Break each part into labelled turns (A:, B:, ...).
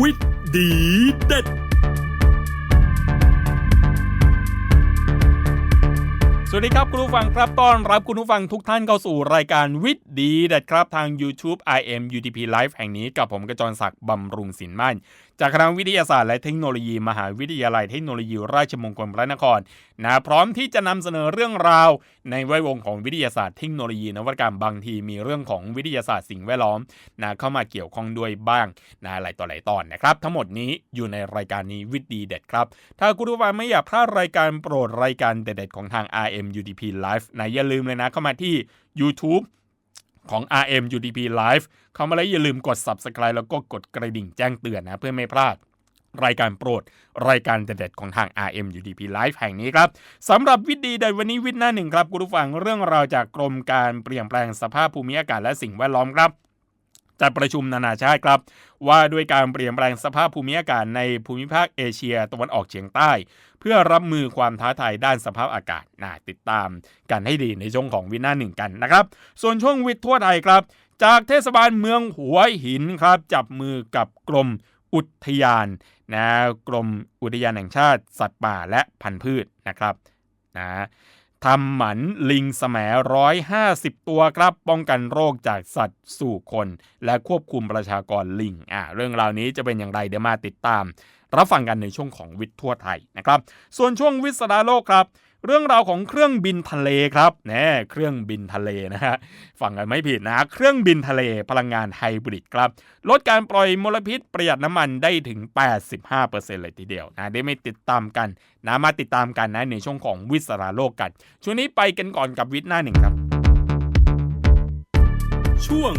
A: วิทย์ดีเด็ด สวัสดีครับคุณผู้ฟังครับต้อนรับคุณผู้ฟังทุกท่านเข้าสู่รายการวิทย์ดีเด็ดครับทาง YouTube IM UTP Live แห่งนี้กับผมกระจรศักดิ์บำรุงสินมั่น จากคณะวิทยาศาสตร์และเทคโนโลยีมหาวิทยาลัยเทคโนโลยีราชมงคลพระนครนะพร้อมที่จะนำเสนอเรื่องราว ในแวดวงของวิทยาศาสตร์เทคโนโลยีนวัตกรรมบางทีมีเรื่องของวิทยาศาสตร์สิ่งแวดล้อมนะเข้ามาเกี่ยวข้องด้วยบ้างนะหลายต่อหลายตอนนะครับ ทั้งหมดนี้อยู่ในรายการนี้วิทย์ดีเด็ดครับ ถ้าคุณผู้ฟังไม่อยากพลาดรายการโปรดรายการเด็ดๆของทาง RM UDP Live นะอย่าลืมเลยนะเข้ามาที่ YouTube ของ RM UDP Live เข้ามาแล้วอย่าลืมกด Subscribe แล้วก็กดกระดิ่งแจ้งเตือนนะเพื่อไม่พลาดรายการโปรด รายการเด็ดของทาง RM UDP Live แห่งนี้ครับสำหรับวิดีในวันนี้วิดหน้าหนึ่งครับคุณผู้ฟังเรื่องราวจากกรมการเปลี่ยนแปลงสภาพภูมิอากาศและสิ่งแวดล้อมครับ จัดประชุมนานาชาติครับ ว่าด้วยการเปลี่ยนแปลงสภาพภูมิอากาศในภูมิภาคเอเชียตะวันออกเฉียงใต้ เพื่อรับมือความท้าทายด้านสภาพอากาศน่าติดตามกันให้ดีในช่วงของวินาหนึ่งกันนะครับ ส่วนช่วงวิทย์ทั่วไทยครับ จากเทศบาลเมืองหัวหินครับ จับมือกับกรมอุทยานนะกรมอุทยานแห่งชาติ สัตว์ป่าและพันธุ์พืชนะครับนะ ทำหมันลิงสมร้อยห้าสิบตัวครับ ป้องกันโรคจากสัตว์สู่คน และควบคุมประชากรลิงอ่าเรื่องราวนี้จะเป็นอย่างไรเดี๋ยวมาติดตาม รับฟังกันในช่วงของวิทย์ทั่วไทยนะครับ ส่วนช่วงวิสดาโลกครับ เรื่องราวของเครื่องบินทะเลครับแน่เครื่องบินทะเลนะฮะฟังกันไม่ผิดนะเครื่องบินทะเลพลังงานไฮบริดครับ ลดการปล่อยมลพิษประหยัดน้ำมันได้ถึง 85%เลยทีเดียวนะได้ไม่ติดตามกันนะมาติดตามกันนะในช่วงของวิทย์สดาโลกกัน ช่วงนี้ไปกันก่อนกับวิทย์หน้าหนึ่งครับ ช่วง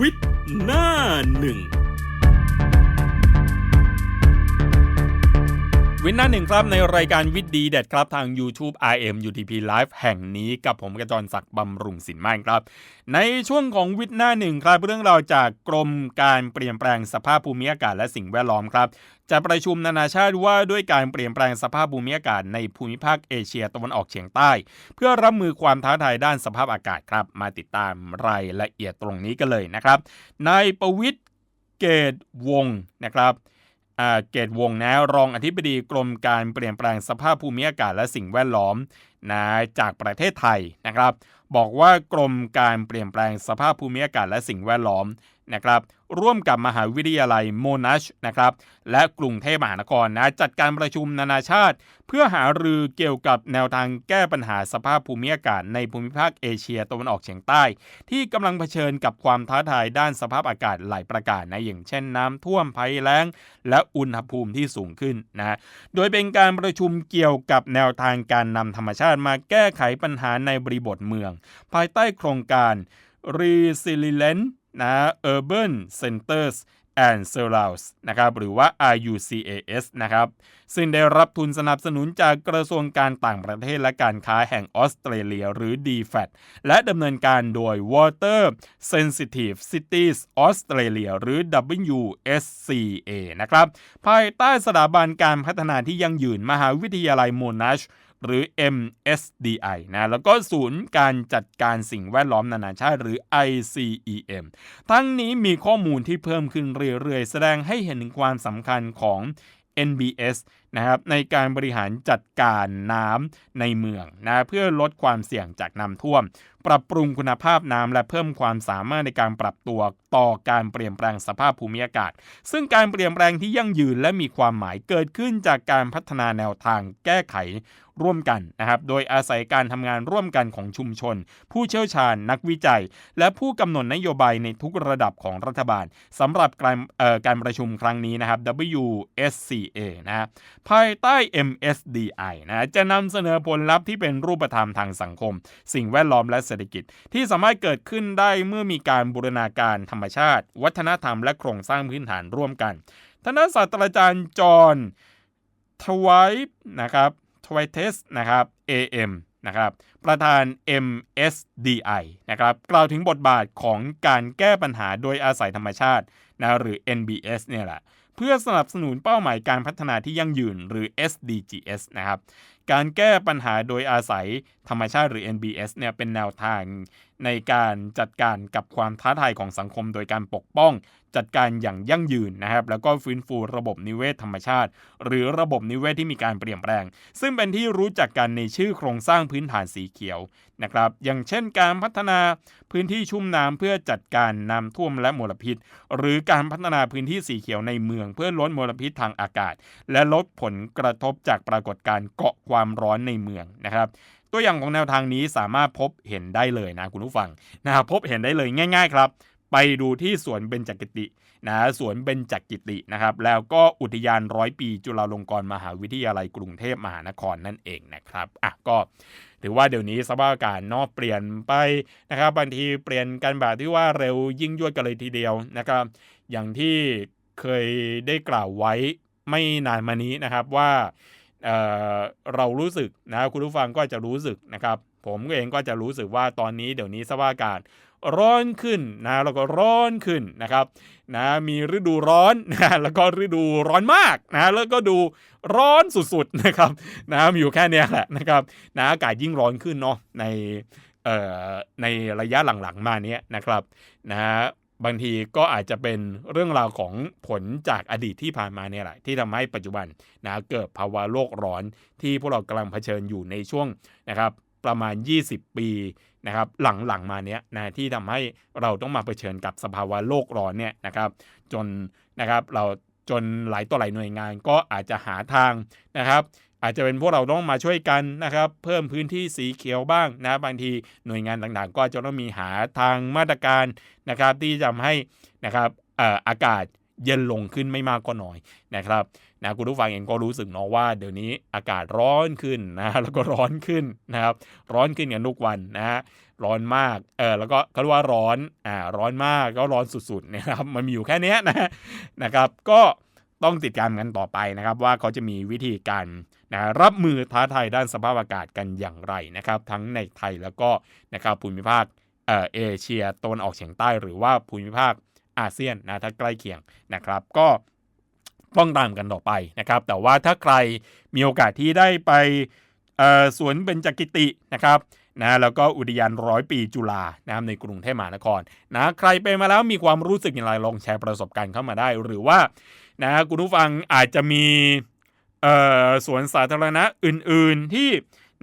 A: วิทย์หน้าหนึ่ง วินหน้าหนึ่งครับในรายการวิดดีเด็ดครับทาง YouTube IM UTP Live แห่งนี้กับผมกระจรศักดิ์บำรุงสินมั่นครับ ในช่วงของวิดหน้าหนึ่งครับเรื่องราวจากกรมการเปลี่ยนแปลงสภาพภูมิอากาศและสิ่งแวดล้อมครับจะประชุมนานาชาติว่าด้วยการเปลี่ยนแปลงสภาพภูมิอากาศในภูมิภาคเอเชียตะวันออกเฉียงใต้ เพื่อรับมือความท้าทายด้านสภาพอากาศครับ มาติดตามรายละเอียดตรงนี้กันเลยนะครับนายประวิทย์เกตวงศ์นะครับ เกตวงนะรองอธิบดีกรมการเปลี่ยนแปลงสภาพภูมิอากาศและสิ่งแวดล้อมนะจากประเทศไทยนะครับ บอกว่ากรมการเปลี่ยนแปลงสภาพภูมิอากาศและสิ่งแวดล้อมนะครับร่วมกับมหาวิทยาลัยโมนัชนะครับและกรุงเทพมหานครนะจัดการประชุมนานาชาติ เพื่อหารือเกี่ยวกับแนวทางแก้ปัญหาสภาพภูมิอากาศในภูมิภาคเอเชียตะวันออกเฉียงใต้ ที่กำลังเผชิญกับความท้าทายด้านสภาพอากาศหลายประการนะอย่างเช่นน้ำท่วมภัยแล้ง และอุณหภูมิที่สูงขึ้นนะโดยเป็นการประชุมเกี่ยวกับแนวทางการนำธรรมชาติมาแก้ไขปัญหาในบริบทเมือง ภายใต้โครงการ Resilient นะ Urban Centers and Surrounds นะครับหรือว่า RUCAS นะครับซึ่งได้รับทุนสนับสนุนจากกระทรวงการต่างประเทศและการค้าแห่งออสเตรเลียหรือ DFAT และดำเนินการโดย Water Sensitive Cities Australia หรือ WSCA นะครับภายใต้สถาบันการพัฒนาที่ยั่งยืนมหาวิทยาลัยโมนาช หรือ MSDI นะแล้วก็ศูนย์การจัดการสิ่งแวดล้อมนานาชาติหรือ ICEM ทั้งนี้มีข้อมูลที่เพิ่มขึ้นเรื่อยๆ แสดงให้เห็นถึงความสำคัญของ NBS นะครับในการบริหารจัดการน้ำในเมืองนะเพื่อลดความเสี่ยงจากน้ำท่วม ปรับปรุงคุณภาพน้ำและเพิ่มความสามารถในการปรับตัวต่อการเปลี่ยนแปลงสภาพภูมิอากาศ ซึ่งการเปลี่ยนแปลงที่ยั่งยืนและมีความหมายเกิดขึ้นจากการพัฒนาแนวทางแก้ไขร่วมกันนะครับ โดยอาศัยการทำงานร่วมกันของชุมชน ผู้เชี่ยวชาญนักวิจัย และผู้กำหนดนโยบายในทุกระดับของรัฐบาลสำหรับการการประชุมครั้งนี้นะครับ WSCA นะภายใต้ MSDI นะจะนำเสนอผลลัพธ์ที่เป็นรูปธรรมทางสังคม สิ่งแวดล้อมและเศรษฐกิจ ที่สามารถเกิดขึ้นได้เมื่อมีการบูรณาการธรรมชาติ วัฒนธรรมและโครงสร้างพื้นฐานร่วมกันท่านศาสตราจารย์จอห์นทวายนะครับทวายเทสนะครับ AM นะครับประธาน MSDI นะครับกล่าวถึงบทบาทของการแก้ปัญหาโดยอาศัยธรรมชาตินะหรือ NBS เนี่ยแหละ เพื่อสนับสนุนเป้าหมายการพัฒนาที่ยั่งยืนหรือ SDGs นะครับการแก้ปัญหาโดยอาศัยธรรมชาติหรือ NBS เนี่ยเป็นแนวทางในการจัดการกับความท้าทายของสังคม โดยการปกป้อง จัดการอย่างยั่งยืนนะครับ แล้วก็ฟื้นฟูระบบนิเวศธรรมชาติ หรือระบบนิเวศที่มีการเปลี่ยนแปลง ซึ่งเป็นที่รู้จักกันในชื่อโครงสร้างพื้นฐานสีเขียวนะครับ อย่างเช่นการพัฒนาพื้นที่ชุ่มน้ำเพื่อจัดการน้ำท่วมและมลพิษ หรือการพัฒนาพื้นที่สีเขียวในเมือง เพื่อลดมลพิษทางอากาศ และลดผลกระทบจากปรากฏการณ์เกาะควความร้อนในเมืองนะครับ ตัวอย่างของแนวทางนี้สามารถพบเห็นได้เลยนะคุณผู้ฟังนะครับพบเห็นได้เลยง่าย ๆ ครับ ไปดูที่สวนเบญจกิตินะสวนเบญจกิตินะครับ แล้วก็อุทยานร้อยปี จุฬาลงกรณ์มหาวิทยาลัยกรุงเทพมหานครนั่นเองนะครับอะก็ถือว่าเดี๋ยวนี้สภาพอากาศนอกเปลี่ยนไปนะครับบางทีเปลี่ยนกันแบบที่ว่าเร็วยิ่งยวดกันเลยทีเดียวนะครับ อย่างที่เคยได้กล่าวไว้ไม่นานมานี้นะครับว่า เเรารู้สึกนะคุณผู้ฟังก็จะรู้สึกนะครับ ผมเองก็จะรู้สึกว่าตอนนี้เดี๋ยวนี้สภาพอากาศร้อนขึ้นนะแล้วก็ร้อนขึ้นนะครับนะมีฤดูร้อนนะแล้วก็ฤดูร้อนมากนะแล้วก็ดูร้อนสุดๆนะครับนะมีอยู่แค่นี้แหละนะครับนะอากาศยิ่งร้อนขึ้นเนาะในเอ่อในระยะหลังๆมานี้นะครับนะ บางทีก็อาจจะเป็นเรื่องราวของผลจากอดีตที่ผ่านมาเนี่ยแหละที่ทำให้ปัจจุบันนะเกิดภาวะโลกร้อนที่พวกเรากำลังเผชิญอยู่ในช่วงนะครับประมาณ 20 ปีนะครับหลังๆมาเนี้ยนะที่ทำให้เราต้องมาเผชิญกับสภาวะโลกร้อนเนี่ยนะครับจนนะครับเราจนหลายต่อหลายหน่วยงานก็อาจจะหาทางนะครับ อาจจะเป็นพวกเราต้องมาช่วยกันนะครับ เพิ่มพื้นที่สีเขียวบ้างนะบางทีหน่วยงานต่างๆ ก็จะต้องมีหาทางมาตรการนะครับ ที่จะทำให้นะครับอากาศเย็นลงขึ้นไม่มากก็น้อยนะครับนะคุณผู้ฟังเองก็รู้สึกเนาะว่าเดี๋ยวนี้อากาศร้อนขึ้นนะแล้วก็ร้อนขึ้นนะครับ ร้อนขึ้นกันทุกวันนะฮะร้อนมากเออแล้วก็เขาเรียกว่าร้อนอ่าร้อนมากก็ร้อนสุดๆนะครับมันมีอยู่แค่นี้นะนะครับ ก็ต้องติดตามกันต่อไปนะครับ ว่าเขาจะมีวิธีการ นะรับมือท้าทายด้านสภาพอากาศกันอย่างไรนะครับ ทั้งในไทยแล้วก็นะครับภูมิภาคเอเอเชียตะวันออกเฉียงใต้หรือว่าภูมิภาคอาเซียนนะถ้าใกล้เคียงนะครับ ก็ต้องตามกันต่อไปนะครับ แต่ว่าถ้าใครมีโอกาสที่ได้ไปสวนเบญจกิตินะครับนะแล้วก็อุทยานร้อยปีจุฬานะครับในกรุงเทพมหานครนะใครไปมาแล้วมีความรู้สึกอย่างไรลองแชร์ประสบการณ์เข้ามาได้ หรือว่านะคุณผู้ฟังอาจจะมี สวนสาธารณะอื่นๆที่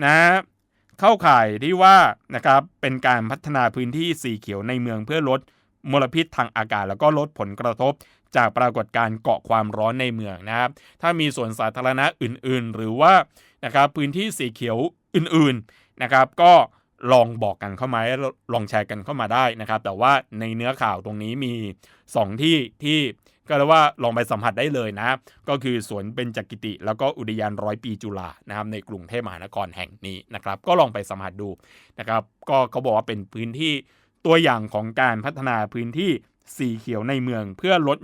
A: นะเข้าข่ายที่ว่านะครับเป็นการพัฒนาพื้นที่สีเขียวในเมืองเพื่อลดมลพิษทางอากาศ แล้วก็ลดผลกระทบจากปรากฏการณ์เกาะความร้อนในเมืองนะครับ ถ้ามีสวนสาธารณะอื่นๆ หรือว่านะครับพื้นที่สีเขียวอื่นๆนะครับ ก็ลองบอกกันเข้ามาลองแชร์กันเข้ามาได้นะครับ แต่ว่าในเนื้อข่าวตรงนี้มี 2 ที่ที่ ก็เรียกว่าลองไปสัมผัสได้เลยนะ ก็คือสวนเป็นจักกิติ แล้วก็อุทยานร้อยปีจุฬานะครับในกรุงเทพมหานครแห่งนี้นะครับ ก็ลองไปสัมผัสดูนะครับก็เขาบอกว่าเป็นพื้นที่ตัวอย่างของการพัฒนาพื้นที่สีเขียวในเมือง เพื่อลด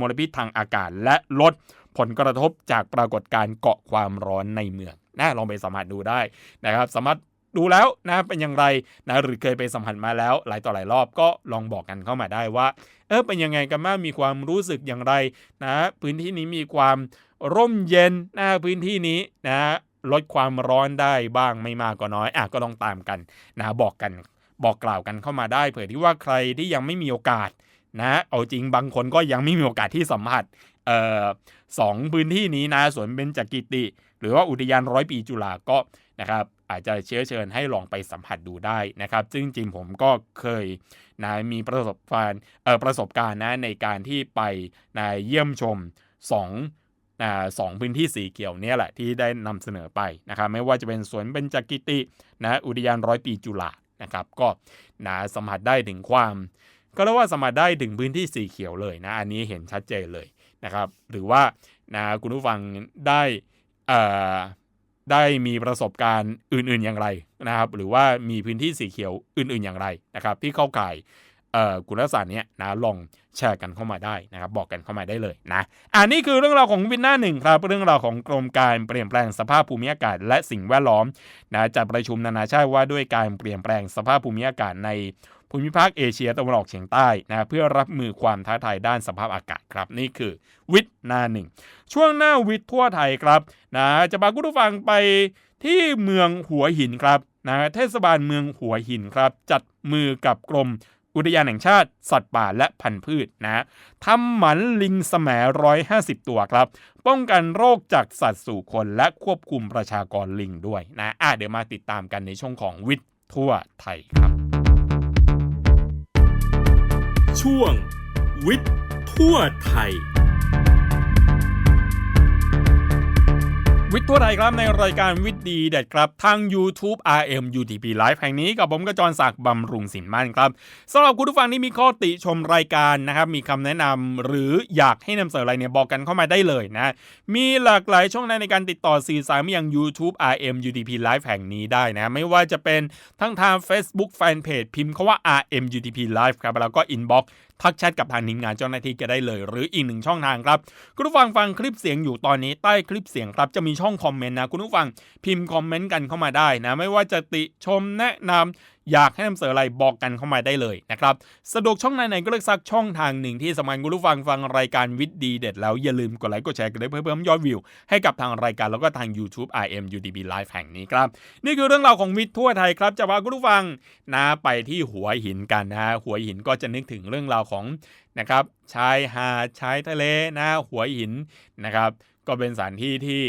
A: มลพิษทางอากาศ และลดผลกระทบจากปรากฏการณ์เกาะความร้อนในเมืองนะลองไปสัมผัสดูได้นะครับ สามารถ ดูแล้วนะเป็นอย่างไรนะหรือเคยไปสัมผัสมาแล้ว หลายต่อหลายรอบก็ลองบอกกันเข้ามาได้ว่า เออเป็นยังไงกันบ้างมีความรู้สึกอย่างไรนะพื้นที่นี้มีความร่มเย็นนะพื้นที่นี้นะลดความร้อนได้บ้างไม่มากก็น้อยอะก็ต้องตามกันนะบอกกันบอกกล่าวกันเข้ามาได้ เผื่อที่ว่าใครที่ยังไม่มีโอกาสนะเอาจริงบางคนก็ยังไม่มีโอกาสที่สัมผัสเอ่อสองพื้นที่นี้นะสวนเบญจกิติ หรือว่าอุทยานร้อยปีจุฬาก็นะครับ อาจจะเชื้อเชิญให้ลองไปสัมผัสดูได้นะครับ ซึ่งจริงผมก็เคยนะมีประสบการณ์เออประสบการณ์นะในการที่ไปนะเยี่ยมชม2นะสองพื้นที่สีเขียวเนี่ยแหละที่ได้นำเสนอไปนะครับไม่ว่าจะเป็นสวนเบญจกิตินะอุทยานร้อยปีจุฬานะครับก็นะสัมผัสได้ถึงความ ก็เรียกว่าสามารถได้ถึงพื้นที่สีเขียวเลยนะอันนี้เห็นชัดเจนเลยนะครับ หรือว่านะคุณผู้ฟังได้ ได้มีประสบการณ์อื่นๆอย่างไรนะครับ หรือว่ามีพื้นที่สีเขียวอื่นๆอย่างไรนะครับ ที่เข้าข่าย คุณลักษณะนี้นะลองแชร์กันเข้ามาได้นะครับบอกกันเข้ามาได้เลยนะอันนี้คือเรื่องราวของวินหน้าหนึ่งครับเรื่องราวของกรมการเปลี่ยนแปลงสภาพภูมิอากาศ และสิ่งแวดล้อมนะจัดประชุมนานาชาติว่าด้วยการเปลี่ยนแปลงสภาพภูมิอากาศในภูมิภาคเอเชียตะวันออกเฉียงใต้นะเพื่อรับมือความท้าทายด้านสภาพอากาศครับ นี่คือวิทย์หน้าหนึ่งช่วงหน้าวิทย์ทั่วไทยครับนะจะพาคุณผู้ฟังไปที่เมืองหัวหินครับนะเทศบาลเมืองหัวหินครับ จัดมือกับกรม อุทยานแห่งชาติ สัตว์ป่าและพันธุ์พืชนะทำหมันลิงสมร้อยห้าสิบตัวครับ ป้องกันโรคจากสัตว์สู่คนและควบคุมประชากรลิงด้วยนะอะเดี๋ยวมาติดตามกันในช่วงของวิทย์ทั่วไทยครับ
B: ช่วงวิทย์ทั่วไทย
A: วิทย์ทั่วไทยครับในรายการวิทย์ดีเด็ดครับ ทาง YouTube RM UTP Live แห่งนี้กับผมกระจรศักดิ์บำรุงสินมั่นครับสำหรับคุณผู้ฟังที่มีข้อติชมรายการนะครับ มีคำแนะนำหรืออยากให้นำเสนออะไรเนี่ยบอกกันเข้ามาได้เลยนะ มีหลากหลายช่องทางในการติดต่อสื่อสารมายัง YouTube RM UTP Live แห่งนี้ได้นะ ไม่ว่าจะเป็นทั้งทาง Facebook Fanpage พิมพ์คาว่า RM UTP Live ครับแล้วก็ Inbox ทักแชทกับทางทีมงานเจ้าหน้าที่ก็ได้เลย หรืออีกหนึ่งช่องทางครับ คุณผู้ฟังฟังคลิปเสียงอยู่ตอนนี้ใต้คลิปเสียงครับจะมีช่องคอมเมนต์นะคุณผู้ฟังพิมพ์คอมเมนต์กันเข้ามาได้นะไม่ว่าจะติชมแนะนำ อยากให้นำเสนออะไรบอกกันเข้ามาได้เลยนะครับสะดวกช่องไหนๆก็เลือกสักช่องทางหนึ่งที่สำคัญคุณผู้ฟังฟังรายการวิทย์ดีเด็ดแล้วอย่าลืมกดไลค์กดแชร์กันด้วยเพื่อเพิ่มยอดวิว ให้กับทางรายการแล้วก็ทาง YouTube IM UDB Live แห่งนี้ครับ นี่คือเรื่องราวของวิทย์ทั่วไทยครับจะพาคุณผู้ฟังนะไปที่หัวหินกันนะฮะหัวหินก็จะนึกถึงเรื่องราวของนะครับชายหาดชายทะเลนะหัวหินนะครับ ก็เป็นสถานที่ที่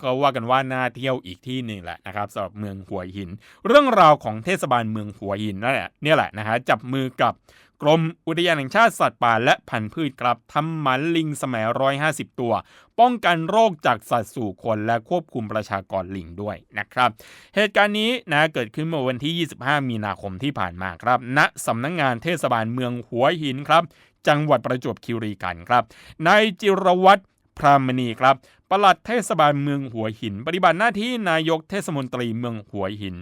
A: ก็ว่ากันว่าน่าเที่ยวอีกที่หนึ่งแหละนะครับสำหรับเมืองหัวหิน เรื่องราวของเทศบาลเมืองหัวหินนั่นแหละเนี่ยแหละนะฮะจับมือกับกรมอุทยานแห่งชาติสัตว์ป่าและพันธุ์พืชครับทำหมันลิงสมัยร้อยห้าสิบตัว ป้องกันโรคจากสัตว์สู่คนและควบคุมประชากรลิงด้วยนะครับ เหตุการณ์นี้นะเกิดขึ้นเมื่อวันที่ 25 มีนาคมที่ผ่านมาครับณสำนักงงานเทศบาลเมืองหัวหินครับ จังหวัดประจวบคีรีขันธ์ครับนายจิรวัตรพรามณีครับ ปลัดเทศบาลเมืองหัวหิน ปฏิบัติหน้าที่นายกเทศมนตรีเมืองหัวหิน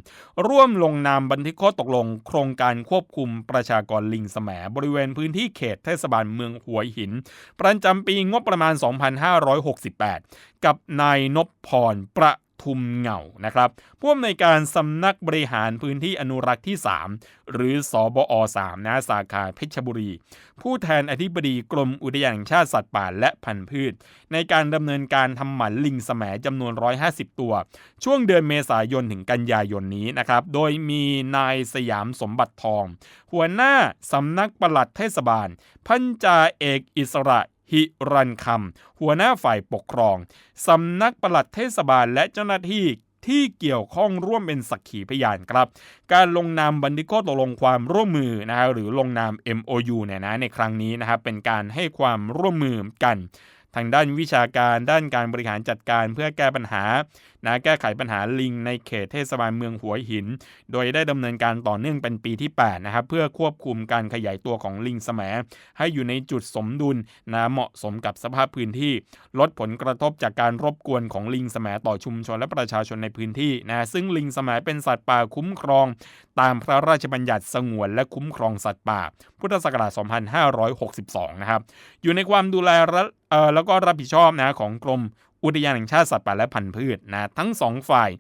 A: ร่วมลงนามบันทึกข้อตกลง โครงการควบคุมประชากรลิงแสมบริเวณพื้นที่เขตเทศบาลเมืองหัวหิน ประจำปีงบประมาณ 2568 กับนายนพพรประ ทุมเหงานะครับผู้อำนวยการสำนักบริหารพื้นที่อนุรักษ์ที่ 3 หรือสอบอ3นะสาขาเพชรบุรี ผู้แทนอธิบดีกรมอุทยานแห่งชาติสัตว์ป่าและพันธุ์พืช ในการดำเนินการทำหมันลิงแสมจำนวน 150 ตัว ช่วงเดือนเมษายนถึงกันยายนนี้นะครับโดยมีนายสยามสมบัติทอง หัวหน้าสำนักปลัดเทศบาล พันจาเอกอิสระ หิรันคำหัวหน้าฝ่ายปกครองสำนักปลัดเทศบาลและเจ้าหน้าที่ที่เกี่ยวข้องร่วมเป็นสักขีพยานครับ การลงนามบันทึกข้อตกลงความร่วมมือนะฮะหรือลงนาม MOU เนี่ยนะในครั้งนี้นะครับเป็นการให้ความร่วมมือกัน ทางด้านวิชาการด้านการบริหารจัดการเพื่อแก้ปัญหา นะแก้ไขปัญหาลิงในเขตเทศบาลเมืองหัวหิน โดยได้ดำเนินการต่อเนื่องเป็นปีที่8นะครับเพื่อควบคุมการขยายตัวของลิงแสมให้อยู่ในจุดสมดุลนะเหมาะสมกับสภาพพื้นที่ ลดผลกระทบจากการรบกวนของลิงแสมต่อชุมชนและประชาชนในพื้นที่นะซึ่งลิงแสมเป็นสัตว์ป่าคุ้มครอง ตามพระราชบัญญัติสงวนและคุ้มครองสัตว์ป่า พุทธศักราช 2562 นะครับ อยู่ในความดูแลแล้วก็รับผิดชอบนะของกรม อุทยานแห่งชาติสัตว์ป่าและพันธุ์พืชนะทั้งสองฝ่าย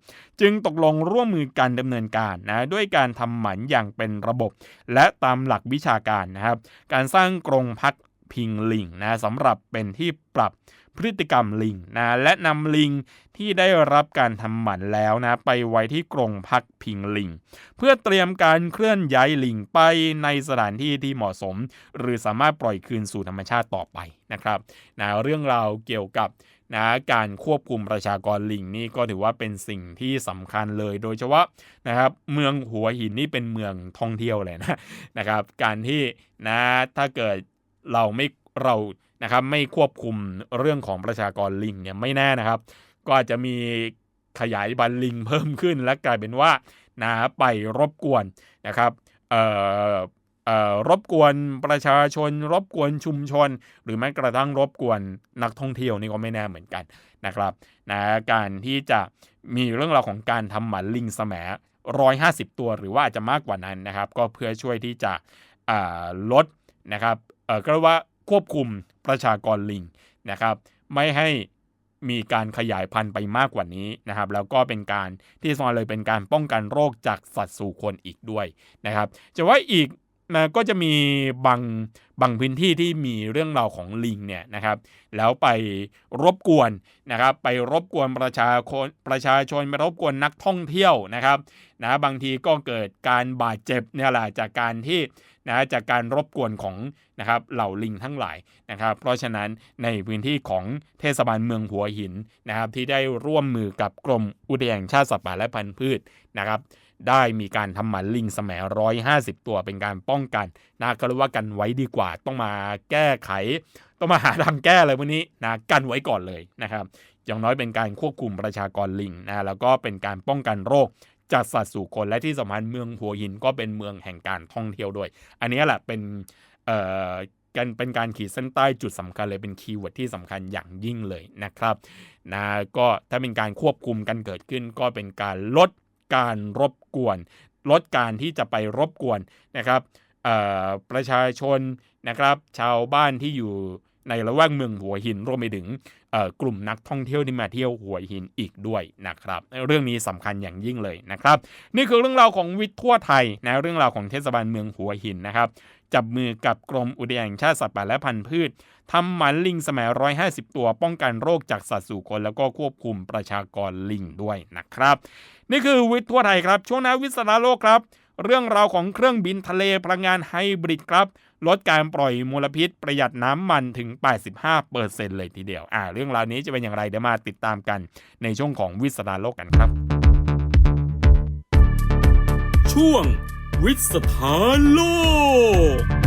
A: จึงตกลงร่วมมือกันดำเนินการนะด้วยการทำหมันอย่างเป็นระบบ และตามหลักวิชาการนะครับการสร้างกรงพักพิงลิงนะสำหรับเป็นที่ปรับพฤติกรรมลิงนะและนำลิงที่ได้รับการทำหมันแล้วนะไปไว้ที่กรงพักพิงลิง เพื่อเตรียมการเคลื่อนย้ายลิงไปในสถานที่ที่เหมาะสม หรือสามารถปล่อยคืนสู่ธรรมชาติต่อไปนะครับนะเรื่องราวเกี่ยวกับ นะการควบคุมประชากรลิงนี่ก็ถือว่าเป็นสิ่งที่สำคัญเลย โดยเฉพาะนะครับเมืองหัวหินนี่เป็นเมืองท่องเที่ยวเลยนะนะครับ การที่นะถ้าเกิดเราไม่เรานะครับไม่ควบคุมเรื่องของประชากรลิงเนี่ยไม่แน่นะครับ ก็อาจจะมีขยายบันลิงเพิ่มขึ้นและกลายเป็นว่านะไปรบกวนนะครับเอ่อ รบกวนประชาชน รบกวนชุมชน หรือแม้กระทั่งรบกวนนักท่องเที่ยวนี่ก็ไม่แน่เหมือนกันนะครับนะการที่จะมีเรื่องราวของการทำหมันลิงแสมร้อยห้าสิบตัวหรือว่าอาจจะมากกว่านั้นนะครับ ก็เพื่อช่วยที่จะลดนะครับก็เรียกว่าควบคุมประชากรลิงนะครับ ไม่ให้มีการขยายพันธุ์ไปมากกว่านี้นะครับ แล้วก็เป็นการที่สอนเลยเป็นการป้องกันโรคจากสัตว์สู่คนอีกด้วยนะครับ จะว่าอีก นะก็จะมีบางบางพื้นที่ที่มีเรื่องราวของลิงเนี่ยนะครับ แล้วไปรบกวนนะครับ ไปรบกวนประชาชนประชาชนไปรบกวนนักท่องเที่ยวนะครับนะบางทีก็เกิดการบาดเจ็บเนี่ยแหละจากการที่นะจากการรบกวนของนะครับเหล่าลิงทั้งหลายนะครับ เพราะฉะนั้นในพื้นที่ของเทศบาลเมืองหัวหินนะครับ ที่ได้ร่วมมือกับกรมอุทยานแห่งชาติสัตว์ป่าและพันธุ์พืชนะครับ ได้มีการทำหมันลิงสมร้อยห้าสิบตัวเป็นการป้องกันนะก็เรียกว่ากันไว้ดีกว่า ต้องมาแก้ไข ต้องมาหาทางแก้อะไรพวกนี้นะกันไว้ก่อนเลยนะครับ อย่างน้อยเป็นการควบคุมประชากรลิงนะแล้วก็เป็นการป้องกันโรคจากสัตว์สู่คนและที่สำคัญเมืองหัวหินก็เป็นเมืองแห่งการท่องเที่ยวด้วย อันนี้แหละเป็นเอ่อกันเป็นการขีดเส้นใต้จุดสำคัญเลยเป็นคีย์เวิร์ดที่สำคัญอย่างยิ่งเลยนะครับนะก็ถ้าเป็นการควบคุมกันเกิดขึ้นก็เป็นการลด การรบกวน ลดการที่จะไปรบกวนนะครับประชาชนนะครับชาวบ้านที่อยู่ในละแวกเมืองหัวหินรวมไปถึงกลุ่มนักท่องเที่ยวที่มาเที่ยวหัวหินอีกด้วยนะครับ เรื่องนี้สำคัญอย่างยิ่งเลยนะครับ นี่คือเรื่องราวของวิทย์ทั่วไทยนะเรื่องราวของเทศบาลเมืองหัวหินนะครับจับมือกับกรมอุทยานแห่งชาติสัตว์ป่าและพันธุ์พืชทำหมันลิงสมัย 150 ตัวป้องกันโรคจากสัตว์สู่คนแล้วก็ควบคุมประชากรลิงด้วยนะครับ นี่คือวิทย์ทั่วไทยครับ ช่วงหน้าวิสาโลกครับ เรื่องราวของเครื่องบินทะเลพลังงานไฮบริดครับ ลดการปล่อยมลพิษประหยัดน้ำมันถึง 85%เเลยทีเดียว อ่า เรื่องราวนี้จะเป็นอย่างไรเดี๋ยวมาติดตามกันในช่วงของวิสาโลกกันครับ
B: ช่วงวิสถานโลก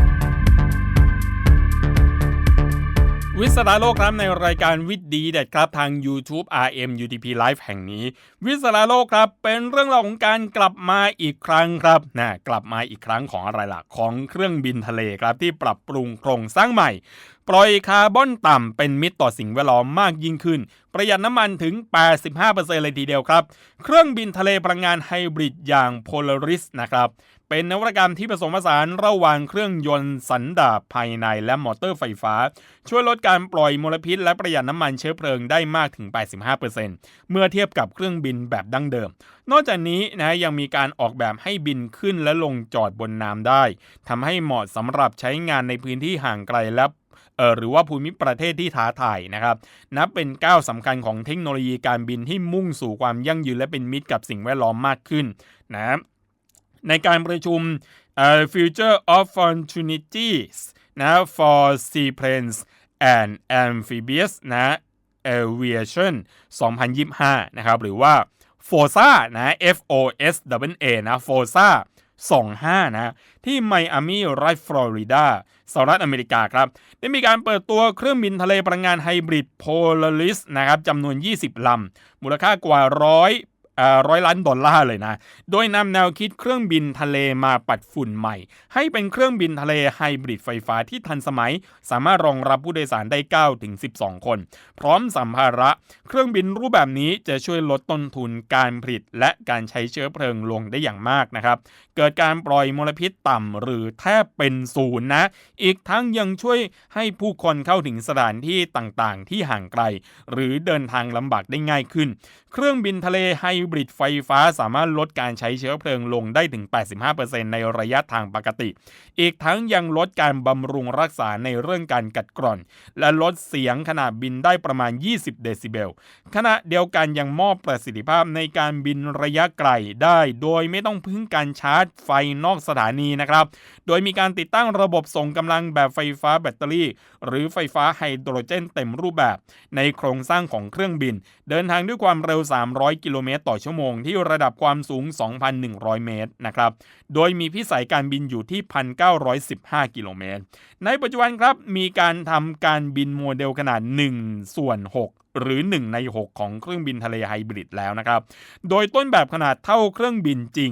A: วิสาโลกครับในรายการวิดดีเด็ดครับทาง YouTube RM UTP Live แห่งนี้ วิสาโลกครับเป็นเรื่องราวของการกลับมาอีกครั้งครับนะกลับมาอีกครั้งของอะไรล่ะของเครื่องบินทะเลครับที่ปรับปรุงโครงสร้างใหม่ ปล่อยคาร์บอนต่ำเป็นมิตรต่อสิ่งแวดล้อมมากยิ่งขึ้น ประหยัดน้ำมันถึง 85%เลยทีเดียวครับ เครื่องบินทะเลพลังงานไฮบริดอย่าง Polaris นะครับ เป็นนวัตกรรมที่ผสมผสานระหว่างเครื่องยนต์สันดาปภายในและมอเตอร์ไฟฟ้า ช่วยลดการปล่อยมลพิษ และประหยัดน้ำมันเชื้อเพลิงได้มากถึง 85%เมื่อเทียบกับเครื่องบินแบบดั้งเดิม นอกจากนี้นะยังมีการออกแบบให้บินขึ้นและลงจอดบนน้ำได้ทำให้เหมาะสำหรับใช้งานในพื้นที่ห่างไกลและ เออหรือว่าภูมิประเทศที่ท้าทายนะครับนับเป็นก้าวสำคัญของเทคโนโลยีการบินที่มุ่งสู่ความยั่งยืนและเป็นมิตรกับสิ่งแวดล้อมมากขึ้นนะในการประชุม Future of Opportunities นะ for Seaplanes and Amphibious นะ Aviation 2025 นะครับ หรือว่า FOSA นะ F O S W A นะ FOSA 25 นะที่ไมอามีรัฐฟลอริดาสหรัฐอเมริกาครับ ได้มีการเปิดตัวเครื่องบินทะเลพลังงานไฮบริดโพลาริสนะครับจำนวน 20 ลำ มูลค่ากว่า ร้อยล้านดอลลาร์เลยนะ โดยนำแนวคิดเครื่องบินทะเลมาปัดฝุ่นใหม่ ให้เป็นเครื่องบินทะเลไฮบริดไฟฟ้าที่ทันสมัย สามารถรองรับผู้โดยสารได้9ถึง12 คน พร้อมสัมภาระ เครื่องบินรูปแบบนี้จะช่วยลดต้นทุนการผลิต และการใช้เชื้อเพลิงลงได้อย่างมากนะครับ เกิดการปล่อยมลพิษต่ำหรือแทบเป็นศูนย์นะ อีกทั้งยังช่วยให้ผู้คนเข้าถึงสถานที่ต่างๆ ที่ห่างไกล หรือเดินทางลำบากได้ง่ายขึ้น เครื่องบินทะเลไฮบริดไฟฟ้าสามารถลดการใช้เชื้อเพลิงลงได้ถึง 85%ในระยะทางปกติ อีกทั้งยังลดการบำรุงรักษาในเรื่องการกัดกร่อน และลดเสียงขณะบินได้ประมาณ 20 เดซิเบล ขณะเดียวกันยังมอบประสิทธิภาพในการบินระยะไกลได้ โดยไม่ต้องพึ่งการชาร์จไฟนอกสถานีนะครับ โดยมีการติดตั้งระบบส่งกำลังแบบไฟฟ้าแบตเตอรี่ หรือไฟฟ้าไฮโดรเจนเต็มรูปแบบ ในโครงสร้างของเครื่องบิน เดินทางด้วยความเร็ว 300 กิโลเมตรต่อชั่วโมงที่ระดับความสูง 2,100 เมตรนะครับ โดยมีพิสัยการบินอยู่ที่ 1,915 กิโลเมตร ในปัจจุบันครับมีการทำการบินโมเดลขนาด 1 ส่วน 6หรือ 1 ใน 6 ของเครื่องบินทะเลไฮบริดแล้วนะครับ โดยต้นแบบขนาดเท่าเครื่องบินจริง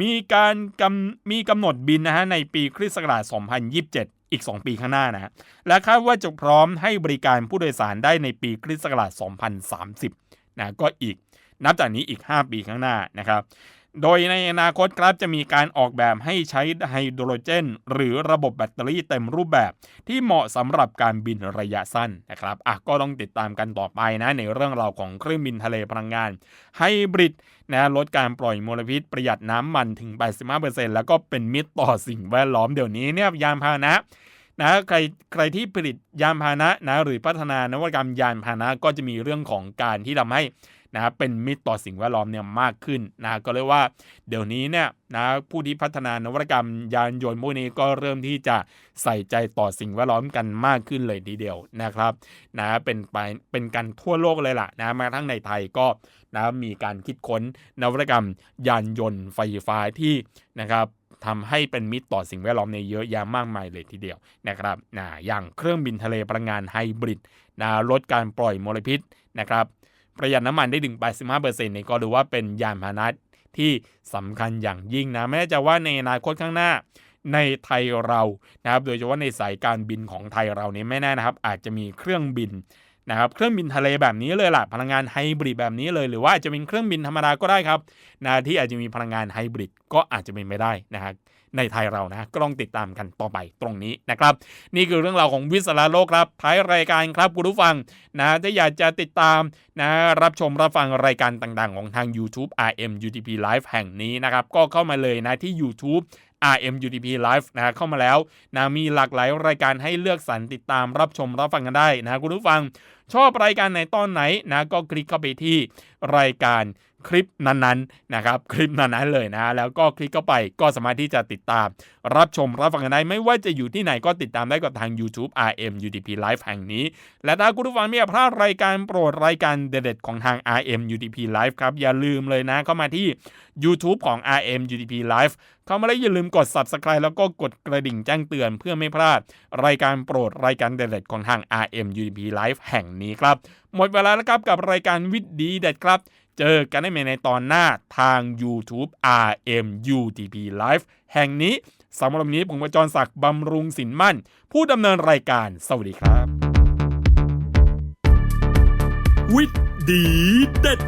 A: มีการกำมีกำหนดบินนะฮะในปีคริสต์ศักราช 2027 อีก 2 ปีข้างหน้านะ และคาดว่าจะพร้อมให้บริการผู้โดยสารได้ในปีคริสต์ศักราช 2030 นะ ก็อีก นับจากนี้อีก 5 ปีข้างหน้านะครับ โดยในอนาคตครับจะมีการออกแบบให้ใช้ไฮโดรเจน หรือระบบแบตเตอรี่เต็มรูปแบบ ที่เหมาะสำหรับการบินระยะสั้นนะครับอะก็ต้องติดตามกันต่อไปนะในเรื่องราวของเครื่องบินทะเลพลังงานไฮบริดนะลดการปล่อยมลพิษประหยัดน้ำมันถึง 85%แล้วก็เป็นมิตรต่อสิ่งแวดล้อมเดี๋ยวนี้เนี่ยยานพาหนะนะใครใครที่ผลิตยานพาหนะนะหรือพัฒนานวัตกรรมยานพาหนะก็จะมีเรื่องของการที่ทำให้ นะครับเป็นมิตรต่อสิ่งแวดล้อมเนี่ยมากขึ้นนะก็เลยกว่าเดี๋ยวนี้เนี่ยนะผู้ที่พัฒนานวัตกรรมยานยนต์พวกนี้ก็เริ่มที่จะใส่ใจต่อสิ่งแวดล้อมกันมากขึ้นเลยทีเดียวนะครับนะเป็นไปเป็นการทั่วโลกเลยล่ะนะแมาทั้งในไทยก็นะมีการคิดค้นนวัตกรรมยานยนต์ไฟฟ้าที่นะครับทำให้เป็นมิตรต่อสิ่งแวดล้อมในเยอะแยะมากมายเลยทีเดียวนะครับนะอย่างเครื่องบินทะเลพลังงานไฮบริดนะลดการปล่อยมลพิษนะครับ ประหยัดน้ำมันได้ถึง 85%เนี่ยก็ดูว่าเป็นยานพาหนะที่สำคัญอย่างยิ่งนะแม้จะว่าในอนาคตข้างหน้าในไทยเรานะครับ โดยเฉพาะในสายการบินของไทยเราเนี่ยไม่แน่นะครับ อาจจะมีเครื่องบิน นะครับเครื่องบินทะเลแบบนี้เลยล่ะพลังงานไฮบริดแบบนี้เลยหรือว่าอาจจะเป็นเครื่องบินธรรมดาก็ได้ครับนะที่อาจจะมีพลังงานไฮบริดก็อาจจะเป็นไม่ได้นะครับในไทยเรานะก็ต้องติดตามกันต่อไปตรงนี้นะครับ นี่คือเรื่องราวของวิสาระโลกครับท้ายรายการครับคุณผู้ฟังนะถ้าอยากจะติดตามนะรับชมรับฟังรายการต่างๆ ของทาง YouTube RM UTP Live แห่งนี้นะครับก็เข้ามาเลยนะที่ YouTube RM UDP Live นะเข้ามาแล้วนะมีหลากหลายรายการให้เลือกสรรติดตามรับชมรับฟังกันได้นะคุณผู้ฟัง ชอบรายการไหนตอนไหนนะก็คลิกเข้าไปที่รายการ คลิปนั้นๆนะครับคลิปนั้นๆเลยนะแล้วก็คลิกเข้าไปก็สามารถที่จะติดตาม รับชมรับฟังกันได้ไม่ว่าจะอยู่ที่ไหนก็ติดตามได้กับทาง YouTube RM UTP Live แห่งนี้ และถ้าคุณผู้ฟังไม่อยากพลาดรายการโปรดรายการเด็ดๆของทาง RM UTP Live ครับอย่าลืมเลยนะเข้ามาที่ YouTube ของ RM UTP Live เข้ามาแล้วอย่าลืมกด Subscribe แล้วก็กดกระดิ่งแจ้งเตือนเพื่อไม่พลาด รายการโปรดรายการเด็ดๆของทาง RM UTP Live แห่งนี้ครับ หมดเวลาแล้วครับกับรายการวิทย์ดีเด็ดครับ เจอกันได้ใหม่ในตอนหน้าทาง YouTube RM UTP Live แห่งนี้สำหรับวันนี้ผมประจรศักดิ์บำรุงสินมั่น ผู้ดำเนินรายการสวัสดีครับ
B: วิทย์ดีเด็ด